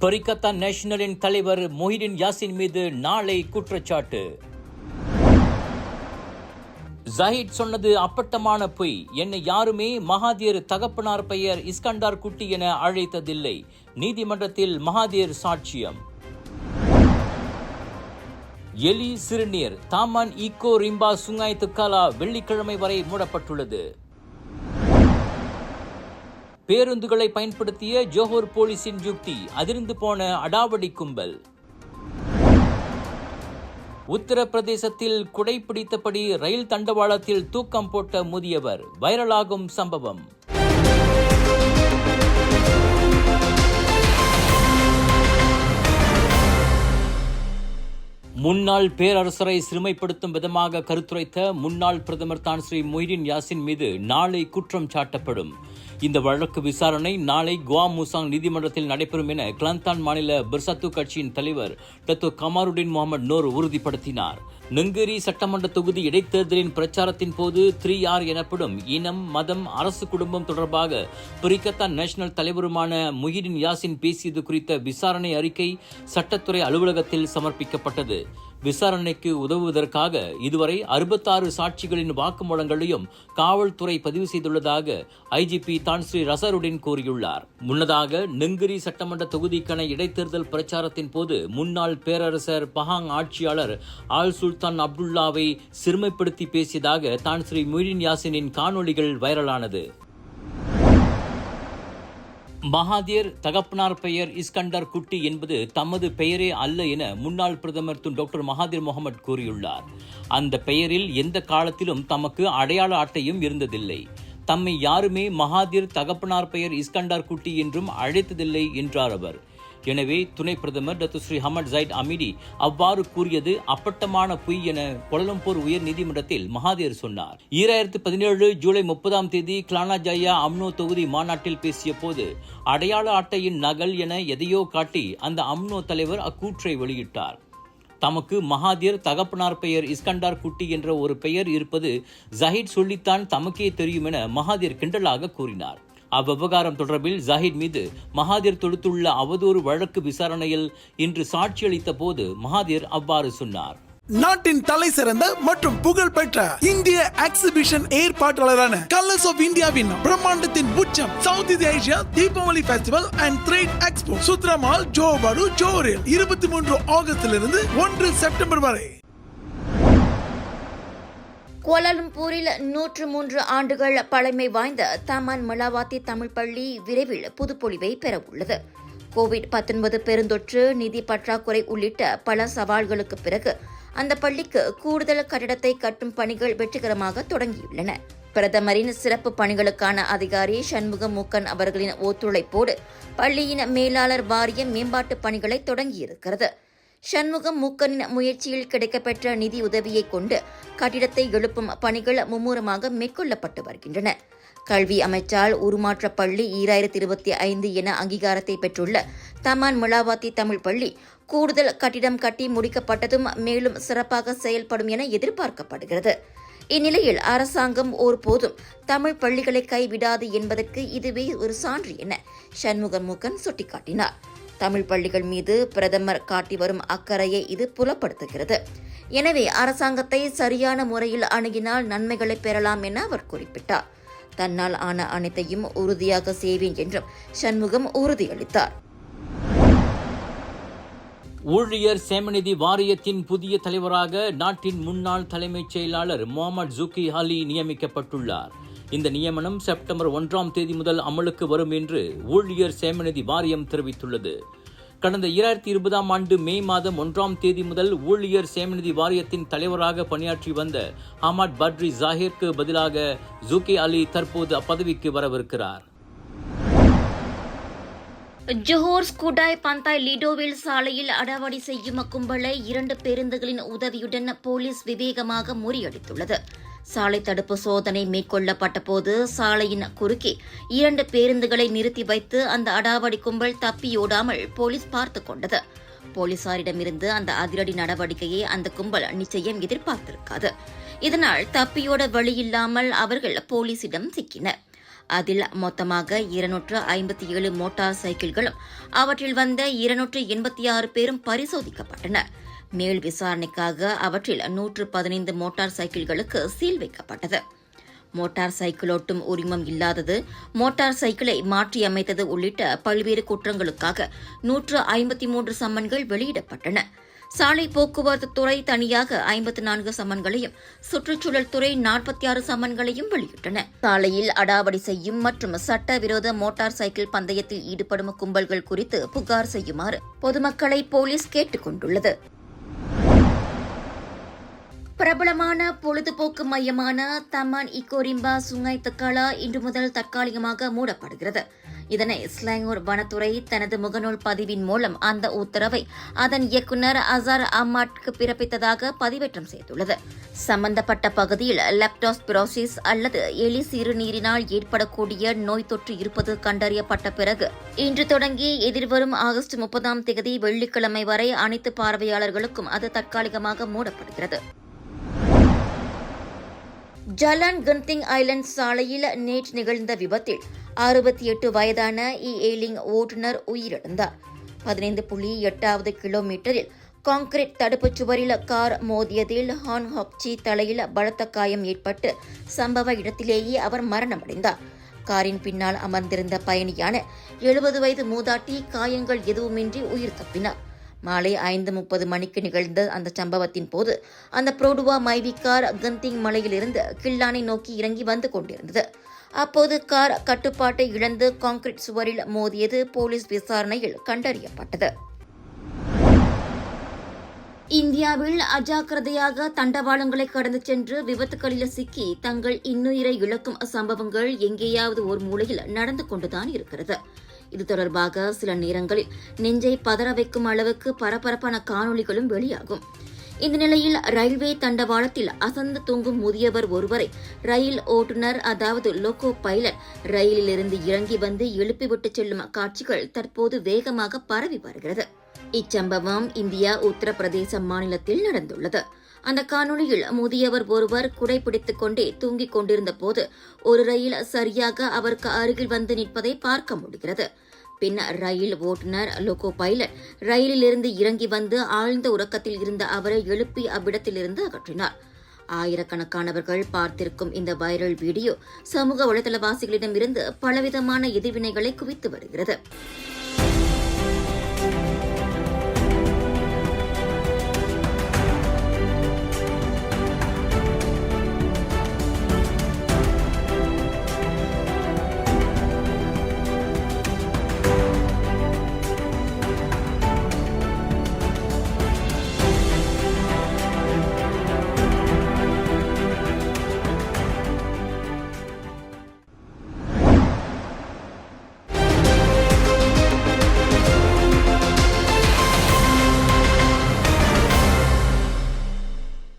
பரிகத்தா நேஷனலின் தலைவர் மொஹிடின் யாசின் மீது நாளை குற்றச்சாட்டு. ஜஹீத் சொன்னது அப்பட்டமான பொய். என்னை யாருமே மகாதீர் தகப்பனார் பெயர் இஸ்கண்டார் குட்டி என அழைத்ததில்லை. நீதிமன்றத்தில் மகாதீர் சாட்சியம். எலி சிறுநீர் Taman Eko Rimba Sungai Tekala வெள்ளிக்கிழமை வரை மூடப்பட்டுள்ளது. பேருந்துகளை பயன்படுத்திய ஜோஹர் போலீசின் யுக்தி அதிர்ந்து போன அடாவடி கும்பல். உத்தரப்பிரதேசத்தில் குடைப்பிடித்தபடி ரயில் தண்டவாளத்தில் தூக்கம் போட்ட முதியவர் வைரலாகும் சம்பவம். முன்னாள் பேரரசரை சிறுமைப்படுத்தும் விதமாக கருத்துரைத்த முன்னாள் பிரதமர் தான் ஸ்ரீ மொய்தீன் யாசின் மீது நாளை குற்றம் சாட்டப்படும். இந்த வழக்கு விசாரணை நாளை குவா முசாங் நீதிமன்றத்தில் நடைபெறும் என கிளந்தான் மாநில பிர்சத்து கட்சியின் தலைவர் டத்து கமாருடின் முகமது நூர் உறுதிப்படுத்தினார். நெங்கேரி சட்டமன்ற தொகுதி இடைத்தேர்தலின் பிரச்சாரத்தின் போது த்ரீ ஆர் எனப்படும் இனம் மதம் அரசு குடும்பம் தொடர்பாக பிரிக்கத்தான் நேஷனல் தலைவருமான முஹிடின் யாசின் பேசியது குறித்த விசாரணை அறிக்கை சட்டத்துறை அலுவலகத்தில் சமர்ப்பிக்கப்பட்டது. விசாரணைக்கு உதவுவதற்காக இதுவரை அறுபத்தாறு சாட்சிகளின் வாக்குமூலங்களையும் காவல்துறை பதிவு செய்துள்ளதாக ஐஜிபி தான்ஸ்ரீ ரசருடன் கூறியுள்ளார். முன்னதாக நெங்கிரி சட்டமன்ற தொகுதிக்கான இடைத்தேர்தல் பிரச்சாரத்தின் போது முன்னாள் பேரரசர் பஹாங் ஆட்சியாளர் ஆல் சுல்தான் அப்துல்லாவை சிறுமைப்படுத்தி பேசியதாக தான் ஸ்ரீ யாசினின் காணொளிகள் வைரலானது. மகாதீர் தகப்பனார் பெயர் இஸ்கண்டர் குட்டி என்பது தமது பெயரே அல்ல என முன்னாள் பிரதமர் துன் டாக்டர் மகாதீர் முகமது கூறியுள்ளார். அந்த பெயரில் எந்த காலத்திலும் தமக்கு அடையாள அட்டையும் இருந்ததில்லை. தம்மை யாருமே மகாதீர் தகப்பனார் பெயர் இஸ்கண்டார் குட்டி என்றும் அழைத்ததில்லை என்றார் அவர். எனவே துணை பிரதமர் Datuk Seri Ahmad Zahid Hamidi அவ்வாறு கூறியது அப்பட்டமான பொய் என கோலலம்பூர் உயர் நீதிமன்றத்தில் மகாதேர் சொன்னார். ஈராயிரத்து பதினேழு ஜூலை முப்பதாம் தேதி கிளானா ஜாயா அம்னோ தொகுதி மாநாட்டில் பேசிய போது அடையாள அட்டையின் நகல் என எதையோ காட்டி அந்த அம்னோ தலைவர் அக்கூற்றை வெளியிட்டார். தமக்கு மகாதீர் தகப்பனார் பெயர் இஸ்கண்டார் குட்டி என்ற ஒரு பெயர் இருப்பது ஜஹீத் சொல்லித்தான் தமக்கே தெரியும் என மகாதீர் கிண்டலாக கூறினார். அவ்விவகாரம் தொடர்பில் ஜஹீத் மீது மகாதீர் தொடுத்துள்ள அவதூறு வழக்கு விசாரணையில் இன்று சாட்சியளித்த போது மகாதீர் அவ்வாறு சொன்னார். நாட்டின் தலை சிறந்த மற்றும் புகழ் பெற்ற இந்திய எக்ஸிபிஷன் ஏற்பாட்டாளரான கலர்ஸ் ஆஃப் இந்தியாவின் பிரம்மாண்டத்தின் உச்சம் south India Asia Deepavali festival and trade expo Sutera Mall Johor Bahru ஜோரில் இருபத்தி மூன்று ஆகஸ்டிலிருந்து ஒன்று செப்டம்பர் வரை. கோலாலம்பூரில் நூற்று மூன்று ஆண்டுகள் பழமை வாய்ந்த தமன் மலாவாத்தி தமிழ் பள்ளி விரைவில் புதுப்பொழிவை பெறவுள்ளது. கோவிட் 19 பெருந்தொற்று நிதி பற்றாக்குறை உள்ளிட்ட பல சவால்களுக்கு பிறகு அந்த பள்ளிக்கு கூடுதல் கட்டடத்தை கட்டும் பணிகள் வெற்றிகரமாக தொடங்கியுள்ளன. பிரதமரின் சிறப்பு பணிகளுக்கான அதிகாரி சண்முக மூக்கன் அவர்களின் ஒத்துழைப்போடு பள்ளியின் மேலாளர் வாரியம் மேம்பாட்டு பணிகளை தொடங்கியிருக்கிறது. சண்முகம் மூக்கனின் முயற்சியில் கிடைக்கப்பெற்ற நிதி உதவியை கொண்டு கட்டிடத்தை எழுப்பும் பணிகள் மும்முரமாக மேற்கொள்ளப்பட்டு வருகின்றன. கல்வி அமைச்சால் உருமாற்ற பள்ளி ஈராயிரத்தி இருபத்தி ஐந்து என அங்கீகாரத்தை பெற்றுள்ள தமான் மிளாவாத்தி தமிழ் பள்ளி கூடுதல் கட்டிடம் கட்டி முடிக்கப்பட்டதும் மேலும் சிறப்பாக செயல்படும் என எதிர்பார்க்கப்படுகிறது. இந்நிலையில் அரசாங்கம் ஒருபோதும் தமிழ் பள்ளிகளை கைவிடாது என்பதற்கு இதுவே ஒரு சான்று என சண்முக மூக்கன் சுட்டிக்காட்டினார். தமிழ் பள்ளிகள் மீது பிரதமர் காட்டி வரும் அக்கறையை இது புலப்படுத்துகிறது. எனவே அரசாங்கத்தை சரியான முறையில் அணுகினால் நன்மைகளை பெறலாம் என அவர் குறிப்பிட்டார். தன்னால் ஆன அனைத்தையும் உறுதியாக செய்வேன் என்றும் சண்முகம் உறுதியளித்தார். ஊழியர் சேமநிதி வாரியத்தின் புதிய தலைவராக நாட்டின் முன்னாள் தலைமைச் செயலாளர் முகமது ஜுக்கி அலி நியமிக்கப்பட்டுள்ளார். இந்த நியமனம் செப்டம்பர் ஒன்றாம் தேதி முதல் அமலுக்கு வரும் என்று ஊழியர் சேமநிதி வாரியம் தெரிவித்துள்ளது. கடந்த இரண்டாயிரத்தி இருபதாம் ஆண்டு மே மாதம் ஒன்றாம் தேதி முதல் ஊழியர் சேமநிதி வாரியத்தின் தலைவராக பணியாற்றி வந்த ஹமாட் பட்ரி ஜாஹிர்க்கு பதிலாக ஜுகி அலி தற்போது அப்பதவிக்கு வரவிருக்கிறார். ஜோஹோர் ஸ்கூடாய் பந்தாய் லிடோவில் சாலையில் அடாவடி செய்யும் கும்பலை இரண்டு பேருந்துகளின் உதவியுடன் போலீஸ் விவேகமாக முறியடித்துள்ளது. சாலை தடுப்பு சோதனை மேற்கொள்ளப்பட்ட போது சாலையின் குறுக்கே இரண்டு பேருந்துகளை நிறுத்தி வைத்து அந்த அடாவடி கும்பல் தப்பியோடாமல் போலீஸ் பார்த்து கொண்டது. போலீசாரிடமிருந்து அந்த அதிரடி நடவடிக்கையை அந்த கும்பல் நிச்சயம் எதிர்பார்த்திருக்காது. இதனால் தப்பியோட வழியில்லாமல் அவர்கள் போலீசிடம் சிக்கினர். அதில் மொத்தமாக இருநூற்று ஐம்பத்தி ஏழு மோட்டார் சைக்கிள்களும் அவற்றில் வந்த இருநூற்று எண்பத்தி ஆறு பேரும் பரிசோதிக்கப்பட்டனர். மேல் விசாரணைக்காக அவற்றில் நூற்று பதினைந்து மோட்டார் சைக்கிள்களுக்கு சீல் வைக்கப்பட்டது. மோட்டார் சைக்கிளோட்டும் உரிமம் இல்லாதது மோட்டார் சைக்கிளை மாற்றியமைத்தது உள்ளிட்ட பல்வேறு குற்றங்களுக்காக நூற்று ஐம்பத்தி மூன்று சம்மன்கள் வெளியிடப்பட்டன. சாலை போக்குவரத்து துறை தனியாக ஐம்பத்து நான்கு சம்மன்களையும் சுற்றுச்சூழல் துறை நாற்பத்தி ஆறு சம்மன்களையும் வெளியிட்டன. சாலையில் அடாவடி செய்யும் மற்றும் சட்டவிரோத மோட்டார் சைக்கிள் பந்தயத்தில் ஈடுபடும் கும்பல்கள் குறித்து புகார் செய்யுமாறு பொதுமக்களை போலீஸ் கேட்டுக் கொண்டுள்ளது பிரபலமான பொழுதுபோக்கு மையமான தமான் இக்கோரிம்பா சுங்காய் தக்காலா இன்று முதல் தற்காலிகமாக மூடப்படுகிறது. இதனை ஸ்லாங்கூர் வனத்துறை தனது முகநூல் பதிவின் மூலம் அந்த உத்தரவை அதன் இயக்குநர் அசார் அம்மாட்க்கு பிறப்பித்ததாக பதிவேற்றம் செய்துள்ளது. சம்பந்தப்பட்ட பகுதியில் லெப்டாஸ்பிரோசிஸ் அல்லது எலி சிறுநீரினால் ஏற்படக்கூடிய நோய் தொற்று இருப்பது கண்டறியப்பட்ட பிறகு இன்று தொடங்கி எதிர்வரும் ஆகஸ்ட் முப்பதாம் தேதி வெள்ளிக்கிழமை வரை அனைத்து பார்வையாளர்களுக்கும் அது தற்காலிகமாக மூடப்படுகிறது. ஜலான் கந்திங் ஐலண்ட் சாலையில் நேற்று நிகழ்ந்த விபத்தில் அறுபத்தி எட்டு வயதான இ. ஏலிங் ஓட்டுநர் உயிரிழந்தார். பதினைந்து புள்ளி எட்டாவது கிலோமீட்டரில் கான்கிரீட் தடுப்புச் சுவரில் கார் மோதியதில் ஹான் ஹாக்சி தலையில் பலத்த காயம் ஏற்பட்டு சம்பவ இடத்திலேயே அவர் மரணமடைந்தார். காரின் பின்னால் அமர்ந்திருந்த பயணியான எழுபது வயது மூதாட்டி காயங்கள் எதுவுமின்றி உயிர் தப்பினார். மாலை ஐந்து முப்பது மணிக்கு நிகழ்ந்த அந்த சம்பவத்தின் போது அந்த புரோடுவா மைவி கார் கந்திங் மலையிலிருந்து கில்லானை நோக்கி இறங்கி வந்து கொண்டிருந்தது. அப்போது கார் கட்டுப்பாட்டை இழந்து கான்கிரீட் சுவரில் மோதியது போலீஸ் விசாரணையில் கண்டறியப்பட்டது. இந்தியாவில் அஜாக்கிரதையாக தண்டவாளங்களை கடந்து சென்று விபத்துகளில் சிக்கி தங்கள் இன்னுயிரை இழக்கும் சம்பவங்கள் எங்கேயாவது ஒரு மூலையில் நடந்து கொண்டுதான் இருக்கிறது. இது தொடர்பாக சில நேரங்களில் நெஞ்சை பதற வைக்கும் அளவுக்கு பரபரப்பான காணொளிகளும் வெளியாகும். இந்த நிலையில் ரயில்வே தண்டவாளத்தில் அசந்து தூங்கும் முதியவர் ஒருவரை ரயில் ஓட்டுநர் அதாவது லோகோ பைலட் ரயிலிலிருந்து இறங்கி வந்து எழுப்பிவிட்டு செல்லும் காட்சிகள் தற்போது வேகமாக பரவி வருகிறது. இச்சம்பவம் இந்தியா உத்தரப்பிரதேச மாநிலத்தில் நடந்துள்ளது. அந்த காணொளியில் முதியவர் ஒருவர் குடைபிடித்துக் கொண்டே தூங்கிக் கொண்டிருந்த போது ஒரு ரயில் சரியாக அவருக்கு அருகில் வந்து நிற்பதை பார்க்க முடிகிறது. பின்னர் ரயில் ஓட்டுநர் லோகோ பைலட் ரயிலிலிருந்து இறங்கி வந்து ஆழ்ந்த உறக்கத்தில் இருந்த அவரை எழுப்பி அவ்விடத்திலிருந்து அகற்றினார். ஆயிரக்கணக்கானவர்கள் பார்த்திருக்கும் இந்த வைரல் வீடியோ சமூக வலைதளவாசிகளிடமிருந்து பலவிதமான எதிர்வினைகளை குவித்து வருகிறது.